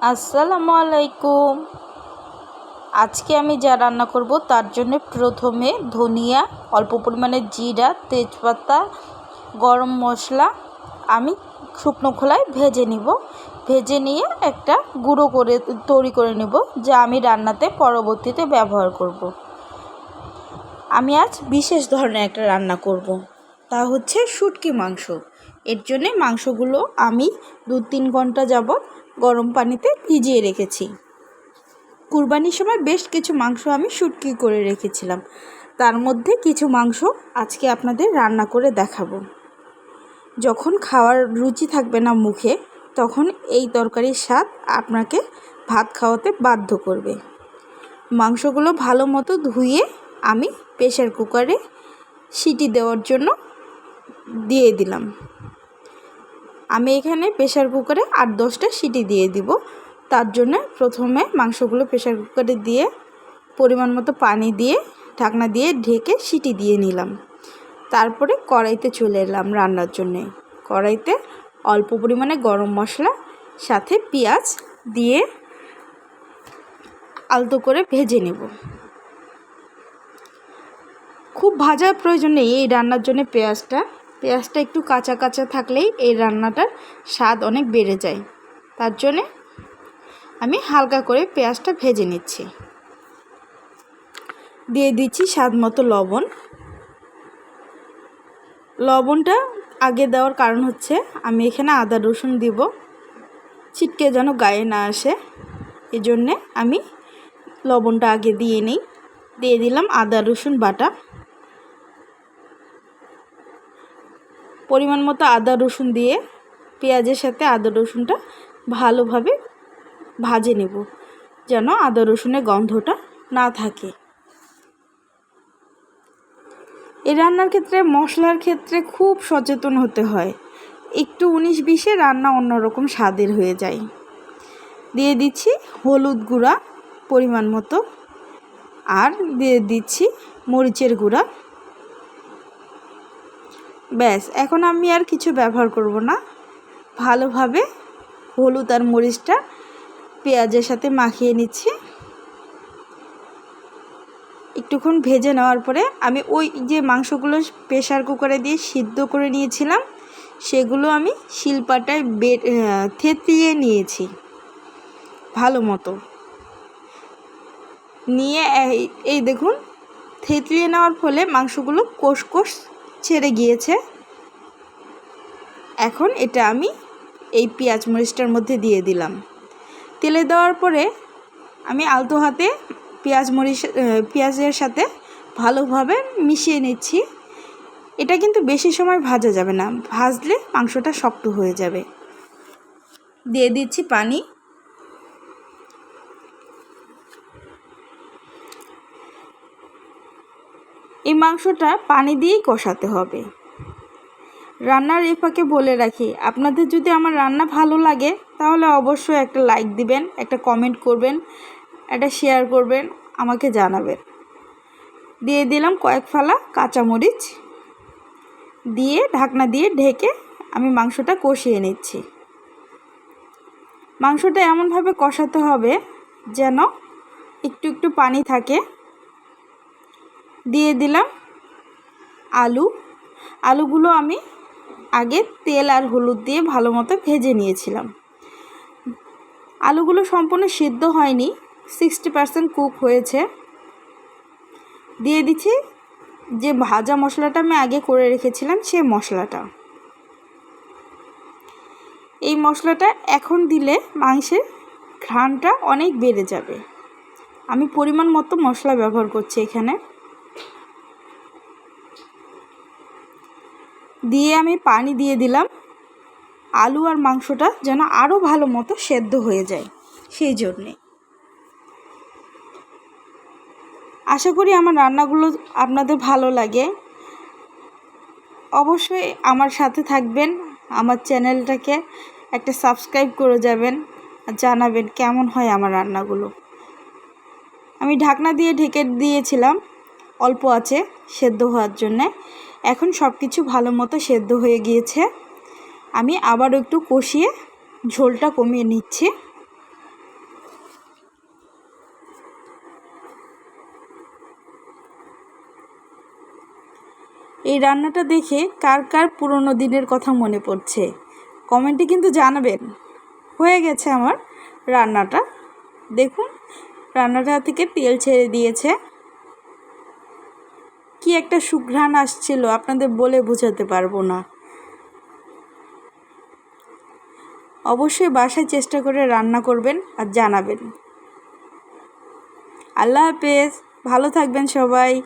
আসসালামু আলাইকুম আজকে আমি যা রান্না করব তার জন্য প্রথমে ধনিয়া, অল্প পরিমাণে জিরা, তেজপাতা, গরম মশলা, আমি শুকনো খোলায় ভেজে নিব ভেজে নিয়ে একটা গুঁড়ো করে, তৈরি করে নেব, যা আমি রান্নাতে পরবর্তীতে ব্যবহার করব। আমি আজ বিশেষ ধরনের একটা রান্না করব। তা হচ্ছে শুটকি মাংস এর জন্যে মাংসগুলো আমি দু তিন ঘণ্টা যাবত গরম পানিতে ভিজিয়ে রেখেছি। কুরবানির সময় বেশ কিছু মাংস আমি শুটকি করে রেখেছিলাম। তার মধ্যে কিছু মাংস আজকে আপনাদের রান্না করে দেখাবো। যখন খাওয়ার রুচি থাকবে না মুখে, তখন এই তরকারির স্বাদ আপনাকে ভাত খাওয়াতে বাধ্য করবে। মাংসগুলো ভালো মতো ধুয়ে আমি প্রেশার কুকারে সিটি দেওয়ার জন্য দিয়ে দিলাম। আমি এখানে প্রেশার কুকারে আট দশটা সিটি দিয়ে দিব। তার জন্য প্রথমে মাংসগুলো প্রেশার কুকারে দিয়ে, পরিমাণ মতো পানি দিয়ে, ঢাকনা দিয়ে ঢেকে সিটি দিয়ে নিলাম। তারপরে কড়াইতে চলে এলাম রান্নার জন্যে। কড়াইতে অল্প পরিমাণে গরম মশলা, সাথে পেঁয়াজ দিয়ে আলতো করে ভেজে নেব। খুব ভাজার প্রয়োজন নেই এই রান্নার জন্য পেঁয়াজটা। পেঁয়াজটা একটু কাঁচা কাঁচা থাকলেই এই রান্নাটার স্বাদ অনেক বেড়ে যায়। তার জন্যে আমি হালকা করে পেঁয়াজটা ভেজে নিচ্ছি। দিয়ে দিচ্ছি স্বাদ মতো লবণ। লবণটা আগে দেওয়ার কারণ হচ্ছে আমি এখানে আদা রসুন দিব। ছিটকে যেন গায়ে না আসে। এই জন্যে আমি লবণটা আগে দিয়ে নিই। দিয়ে দিলাম আদা রসুন বাটা। পরিমাণ মতো আদা, রসুন দিয়ে পেঁয়াজের সাথে আদা, রসুনটা ভালোভাবে ভাজে নেব, যেন আদা, রসুনের গন্ধটা না থাকে। এই রান্নার ক্ষেত্রে, মশলার ক্ষেত্রে খুব সচেতন হতে হয়। একটু উনিশ বিশে রান্না অন্যরকম স্বাদের হয়ে যায়। দিয়ে দিচ্ছি হলুদ গুঁড়া পরিমাণ মতো, আর দিয়ে দিচ্ছি মরিচের গুঁড়া ব্যাস, এখন আমি আর কিছু ব্যবহার করব না। ভালোভাবে হলুদ আর মরিচটা পেঁয়াজের সাথে মাখিয়ে নিচ্ছি। একটুক্ষণ ভেজে নেওয়ার পরে আমি ওই যে মাংসগুলো প্রেশার কুকারে দিয়ে সিদ্ধ করে নিয়েছিলাম, সেগুলো আমি শিলপাটায় বে থেতলিয়ে নিয়েছি, ভালো মতো। নিয়ে এই দেখুন থেতলিয়ে নেওয়ার ফলে মাংসগুলো কোষ কোষ ছেড়ে গিয়েছে। এখন এটা আমি এই পেঁয়াজ মরিচটার মধ্যে দিয়ে দিলাম। তেলে দেওয়ার পরে আমি আলতো হাতে পেঁয়াজ মরিচ পেঁয়াজের সাথে ভালোভাবে মিশিয়ে নিচ্ছি। এটা কিন্তু বেশি সময় ভাজা যাবে না। ভাজলে মাংসটা শক্ত হয়ে যাবে। দিয়ে দিচ্ছি পানি। এই মাংসটা পানি দিয়েই কষাতে হবে। রান্নার এই ফাঁকে বলে রাখি, আপনাদের যদি আমার রান্না ভালো লাগে, তাহলে অবশ্যই একটা লাইক দিবেন, একটা কমেন্ট করবেন, একটা শেয়ার করবেন, আমাকে জানাবেন। দিয়ে দিলাম কয়েক ফালা কাঁচামরিচ দিয়ে, ঢাকনা দিয়ে ঢেকে আমি মাংসটা কষিয়ে নিচ্ছি। মাংসটা এমনভাবে কষাতে হবে যেন একটু একটু পানি থাকে। দিয়ে দিলাম আলু। আলুগুলো আমি আগে তেল আর হলুদ দিয়ে ভালো মতো ভেজে নিয়েছিলাম। আলুগুলো সম্পূর্ণ সিদ্ধ হয়নি সিক্সটি পারসেন্ট কুক হয়েছে। দিয়ে দিচ্ছি যে ভাজা মশলাটা আমি আগে করে রেখেছিলাম সে মশলাটা। এই মশলাটা এখন দিলে মাংসের ঘ্রাণটা অনেক বেড়ে যাবে। আমি পরিমাণ মতো মশলা ব্যবহার করছি এখানে। দিয়ে আমি পানি দিয়ে দিলাম। আলু আর মাংসটা যেন আরও ভালো মতো সেদ্ধ হয়ে যায় সেই জন্যে। আশা করি আমার রান্নাগুলো আপনাদের ভালো লাগে। অবশ্যই আমার সাথে থাকবেন, আমার চ্যানেলটাকে একটা সাবস্ক্রাইব করে যাবেন, আর জানাবেন কেমন হয় আমার রান্নাগুলো। আমি ঢাকনা দিয়ে ঢেকে দিয়েছিলাম, অল্প আছে সেদ্ধ হওয়ার জন্যে। এখন সব কিছু ভালো মতো সেদ্ধ হয়ে গিয়েছে। আমি আবার একটু কষিয়ে ঝোলটা কমিয়ে নিচ্ছি। এই রান্নাটা দেখে কার কার পুরনো দিনের কথা মনে পড়ছে? কমেন্টে কিন্তু জানাবেন। হয়ে গেছে আমার রান্নাটা। দেখুন, রান্নাটা থেকে তেল ছেড়ে দিয়েছে। কি একটা সুঘ্রাণ আসছিল? আপনাদের বলে বোঝাতে পারব না। অবশ্যই বাসায় চেষ্টা করে রান্না করবেন আর জানাবেন। আল্লাহ হাফেজ। ভালো থাকবেন সবাই।